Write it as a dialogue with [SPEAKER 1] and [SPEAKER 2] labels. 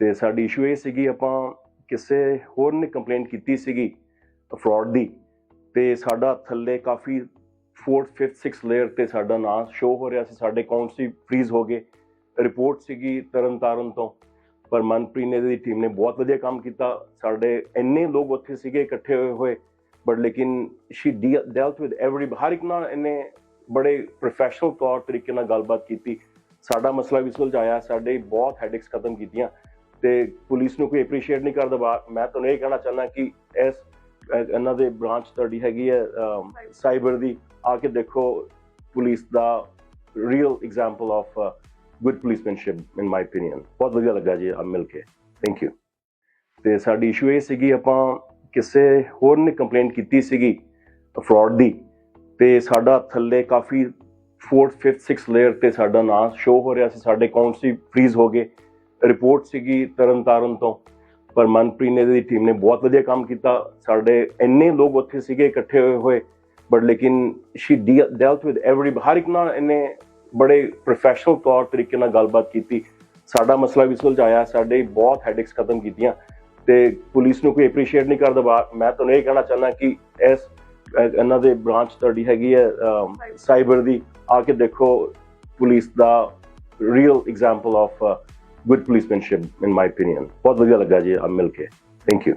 [SPEAKER 1] ਤੇ ਸਾਡੀ ਇਸ਼ੂ ਇਹ ਸੀਗੀ, ਆਪਾਂ ਕਿਸੇ ਹੋਰ ਨੇ ਕੰਪਲੇਂਟ ਕੀਤੀ ਸੀਗੀ ਫਰਾਡ ਦੀ, ਤੇ ਸਾਡਾ ਥੱਲੇ ਕਾਫੀ 4th 5th 6th ਲੇਅਰ ਤੇ ਸਾਡਾ ਨਾਮ ਸ਼ੋ ਹੋ ਰਿਹਾ ਸੀ, ਸਾਡੇ ਅਕਾਊਂਟ ਸੀ ਫ੍ਰੀਜ਼ ਹੋ ਗਏ। ਰਿਪੋਰਟ ਸੀਗੀ ਤਰਨਤਾਰਨ ਤੋਂ, ਪਰ ਮਨਪ੍ਰੀਤ ਨੇ ਦੀ ਟੀਮ ਨੇ ਬਹੁਤ ਵਧੀਆ ਕੰਮ ਕੀਤਾ। ਸਾਡੇ ਇੰਨੇ ਲੋਕ ਉੱਥੇ ਸੀਗੇ, ਇਕੱਠੇ ਹੋਏ ਹੋਏ ਬਟ ਲੇਕਿਨ ਸ਼ੀ ਡੈਲਟ ਵਿਦ ਐਵਰੀ ਹਰ ਇੱਕ ਨਾਲ ਇਹਨੇ ਬੜੇ ਪ੍ਰੋਫੈਸ਼ਨਲ ਤੌਰ ਤਰੀਕੇ ਨਾਲ ਗੱਲਬਾਤ ਕੀਤੀ। ਸਾਡਾ ਮਸਲਾ ਵੀ ਸੁਲਝਾਇਆ, ਸਾਡੇ ਬਹੁਤ ਹੈਡਿਕਸ ਖਤਮ ਕੀਤੀਆਂ। ਤੇ ਪੁਲਿਸ ਨੂੰ ਕੋਈ ਐਪਰੀਸ਼ੀਏਟ ਨਹੀਂ ਕਰਦਾ ਮੈਂ ਤੁਹਾਨੂੰ ਇਹ ਕਹਿਣਾ ਚਾਹੁੰਦਾ ਕਿ ਇਸ ਇਹਨਾਂ ਦੇ ਬ੍ਰਾਂਚ ਤੁਹਾਡੀ ਹੈਗੀ ਹੈ ਸਾਈਬਰ ਦੀ ਆ ਕੇ ਦੇਖੋ police the real example of good policemanship in my opinion. ਬਹੁਤ ਵਧੀਆ ਲੱਗਾ ਜੀ ਆ ਮਿਲ ਕੇ। ਥੈਂਕ ਯੂ ਤੇ ਸਾਡੀ ਇਸ਼ੂ ਇਹ ਸੀਗੀ ਆਪਾਂ ਕਿਸੇ ਹੋਰ ਨੇ ਕੰਪਲੇਂਟ ਕੀਤੀ ਸੀਗੀ ਫਰਾਡ ਦੀ ਤੇ ਸਾਡਾ ਥੱਲੇ ਕਾਫੀ 4th 5th 6th ਲੇਅਰ ਤੇ ਸਾਡਾ ਨਾਮ ਸ਼ੋ ਹੋ ਰਿਹਾ ਸੀ ਸਾਡੇ ਅਕਾਊਂਟ ਸੀ ਫ੍ਰੀਜ਼ ਹੋ ਗਏ। ਰਿਪੋਰਟ ਸੀਗੀ ਤਰਨਤਾਰਨ ਤੋਂ ਪਰ ਮਨਪ੍ਰੀਤ ਨੇ ਦੀ ਟੀਮ ਨੇ ਬਹੁਤ ਵਧੀਆ ਕੰਮ ਕੀਤਾ। ਸਾਡੇ ਇੰਨੇ ਲੋਕ ਉੱਥੇ ਸੀਗੇ ਇਕੱਠੇ ਹੋਏ ਹੋਏ ਬਟ ਲੇਕਿਨ ਸ਼ੀ ਡੈਲਟ ਵਿਦ ਐਵਰੀ ਹਰ ਇੱਕ ਨਾਲ ਇਹਨੇ ਬੜੇ ਪ੍ਰੋਫੈਸ਼ਨਲ ਤੌਰ ਤਰੀਕੇ ਨਾਲ ਗੱਲਬਾਤ ਕੀਤੀ। ਸਾਡਾ ਮਸਲਾ ਵੀ ਸੁਲਝਾਇਆ ਸਾਡੇ ਬਹੁਤ ਹੈਡਿਕਸ ਖਤਮ ਕੀਤੀਆਂ ਤੇ ਪੁਲਿਸ ਨੂੰ ਕੋਈ ਐਪਰੀਸ਼ੀਏਟ ਨਹੀਂ ਕਰਦਾ। ਮੈਂ ਤੁਹਾਨੂੰ ਇਹ ਕਹਿਣਾ ਚਾਹੁੰਦਾ ਕਿ ਇਸ ਇਹਨਾਂ ਦੇ ਬ੍ਰਾਂਚ ਤੁਹਾਡੀ ਹੈਗੀ ਹੈ ਸਾਈਬਰ ਦੀ। ਆ ਕੇ ਦੇਖੋ police the real example of good policemanship in my opinion. ਬਹੁਤ ਵਧੀਆ ਲੱਗਾ ਜੀ ਆ ਮਿਲ ਕੇ ਥੈਂਕ ਯੂ